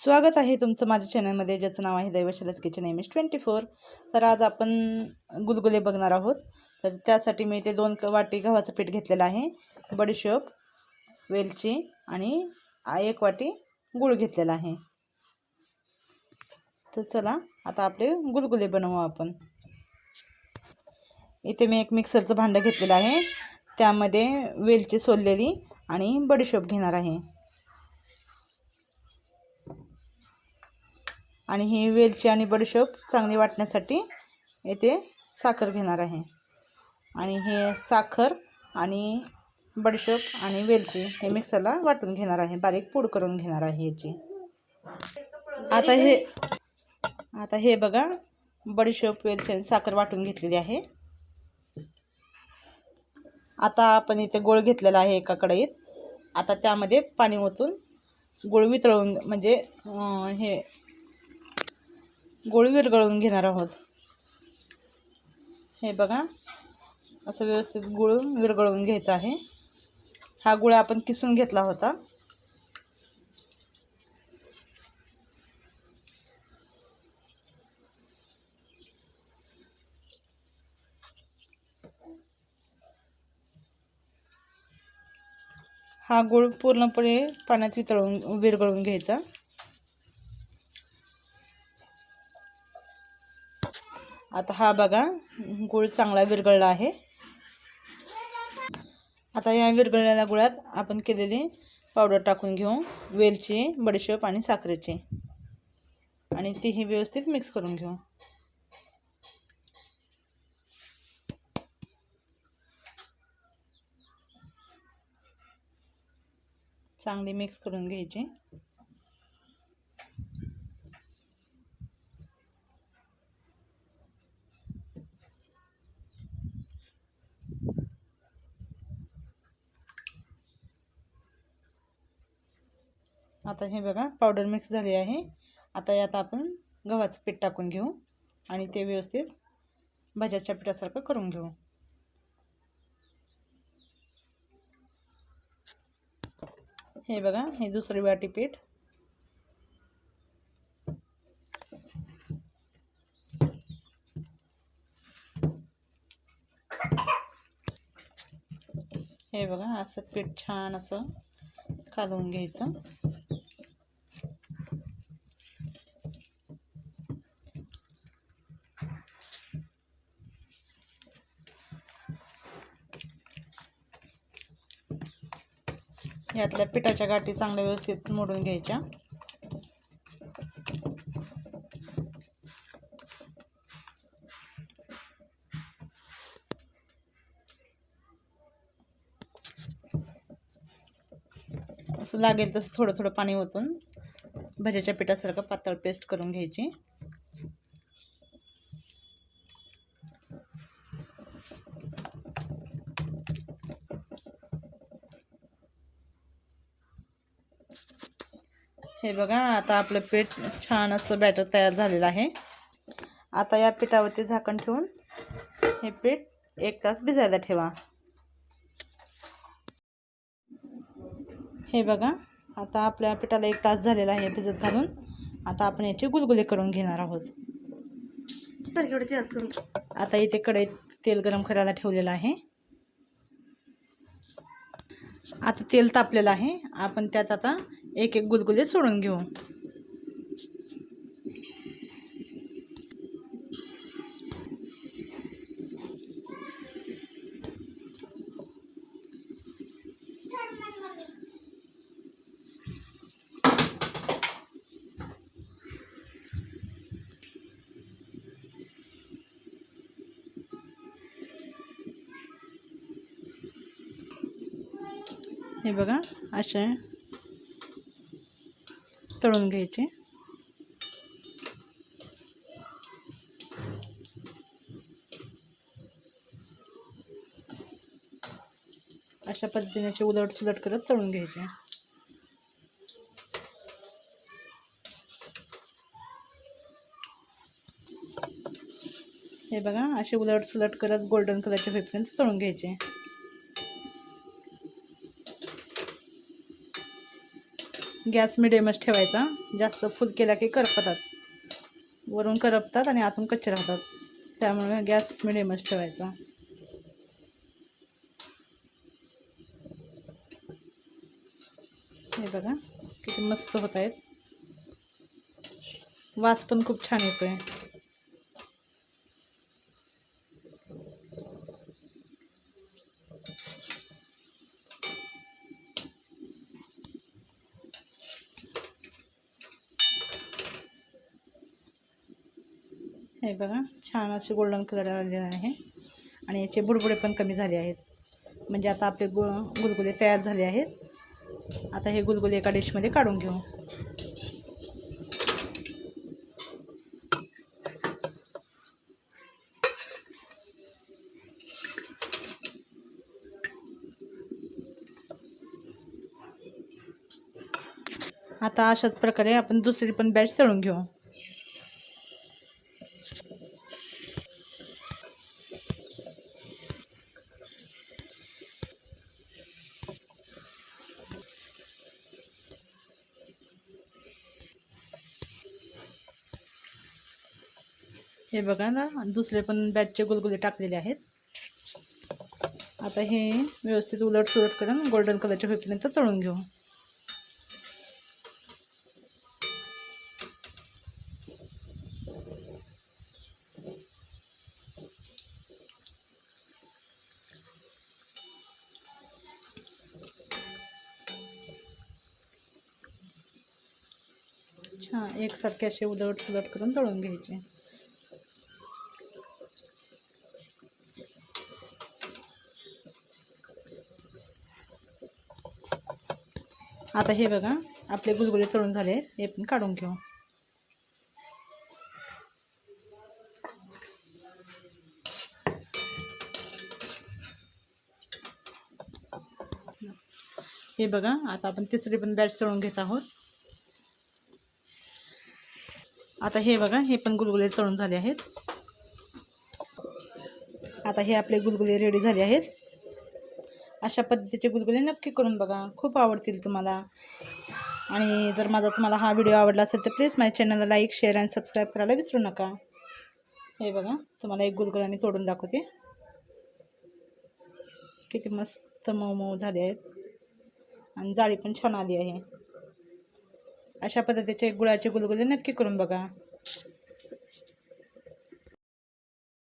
स्वागत आहे तुमचं माझ्या चॅनलमध्ये ज्याचं नाव आहे दैवशालाच kitchen M S twenty four तर आज आपण गुलगुले बघणार आहोत. तर त्यासाठी मी इथे दोन वाटी गव्हाचं पीठ घेतलेलं आहे बडीशोप वेलची आणि एक वाटी गूळ घेतलेला आहे. तर चला आता आपले गुलगुले बनवू आपण. इथे मी एक मिक्सरचं भांडं घेतलेलं आहे. त्यामध्ये वेलची सोललेली आणि बडीशोप घेणार आहे. आणि ही वेलची आणि बडीशोप चांगली वाटण्यासाठी येथे साखर घेणार आहे. आणि हे साखर आणि बडीशोप आणि वेलची हे मिक्सरला वाटून घेणार आहे. बारीक पूड करून घेणार आहे याची. आता हे आता हे बघा बडीशोप वेलची आणि साखर वाटून घेतलेली आहे. आता आपण इथे गोळ घेतलेला आहे एका कढईत. आता त्यामध्ये पाणी ओतून गुळ वितळून म्हणजे हे गोळ विरगळून घेणार आहोत. हे बघा असं व्यवस्थित गुळ विरगळून घ्यायचा आहे. हा गुळ आपण किसून घेतला होता. हा गुळ पूर्णपणे पाण्यात वितळून विरगळून घ्यायचा. आता हा बघा गुळ चांगला विरघळला आहे. आता या विरघळलेल्या गुळात आपण केलेली पावडर टाकून घेऊ वेलची बडीशेप आणि साखरेची. आणि तीही व्यवस्थित मिक्स करून घेऊ. चांगली मिक्स करून घ्यायची. आता हे बघा पावडर मिक्स झाली आहे. आता यात आपण गव्हाचं पीठ टाकून घेऊ आणि ते व्यवस्थित भाज्याच्या पिठासारखं करून घेऊ. हे बघा हे दुसरी वाटी पीठ. हे बघा असं पीठ छान असं कालवून घ्यायचं. यातल्या पिठाच्या गाठी चांगल्या व्यवस्थित मोडून घ्यायच्या. असं लागेल तसं थोडं थोडं पाणी ओतून भज्याच्या पिठासारखं पातळ पेस्ट करून घ्यायची. हे बघा आता आपलं पीठ छान असं बॅटर तयार झालेलं आहे. आता या पिठावरती झाकण ठेवून हे पीठ एक तास भिजायला ठेवा. हे बघा आता आपल्या पिठाला एक तास झालेला आहे भिजत घालून. आता आपण याचे गुलगुले करून घेणार आहोत. आता इथे कढईत तेल गरम करायला ठेवलेलं आहे. आता तेल तापलेलं आहे. आपण त्यात आता एक एक गुलगुले सोडून घेऊ. हे बघा असे तळून घ्यायचे. अशा पद्धतीने असे उलट सुलट करत तळून घ्यायचे. हे बघा असे उलट सुलट करत गोल्डन कलरचे होईपर्यंत तळून घ्यायचे. गॅस मिडियमच ठेवायचा. जास्त फुल केला की करपतात. वरून करपतात आणि आतून कच्चे राहतात. त्यामुळे गॅस मिडियमच ठेवायचा. हे बघा किती मस्त होत आहेत. वास पण खूप छान येतो आहे हे बघा छान असे गोल्डन कलर आलेले आहे. आणि याचे बुडबुडे पण कमी झाले आहेत. म्हणजे आता आपले गु गुलगुले तयार झाले आहेत. आता हे गुलगुले एका डिशमध्ये काढून घेऊ. आता अशाच प्रकारे आपण दुसरी पण बॅच चढून घेऊ. हे बघा ना दुसरे पण बॅचचे गुलगुले टाकलेले आहेत. आता हे व्यवस्थित उलट सुलट करून गोल्डन कलरच्या होईपर्यंत तळून घेऊ. छान एकसारखे असे उलट सुलट करून तळून घ्यायचे. आता हे बघा आपले गुलगुले तळून झाले हे पण काढून घेऊ. हे बघा आता आपण तिसरी पण बॅच तळून घेत आहोत. आता हे बघा हे पण गुलगुले तळून झाले आहेत. आता हे आपले गुलगुले रेडी झाले आहेत. अशा पद्धतीचे गुलगुले नक्की करून बघा. खूप आवडतील तुम्हाला. आणि जर माझा तुम्हाला हा व्हिडिओ आवडला असेल तर प्लीज माझ्या चॅनलला लाईक शेअर आणि सबस्क्राईब करायला विसरू नका. हे बघा तुम्हाला एक गुलगुला मी तोडून दाखवते. किती मस्त मऊ मऊ झाले आहेत. आणि जाळी पण छान आली आहे. अशा पद्धतीचे गुळाचे गुलगुले नक्की करून बघा.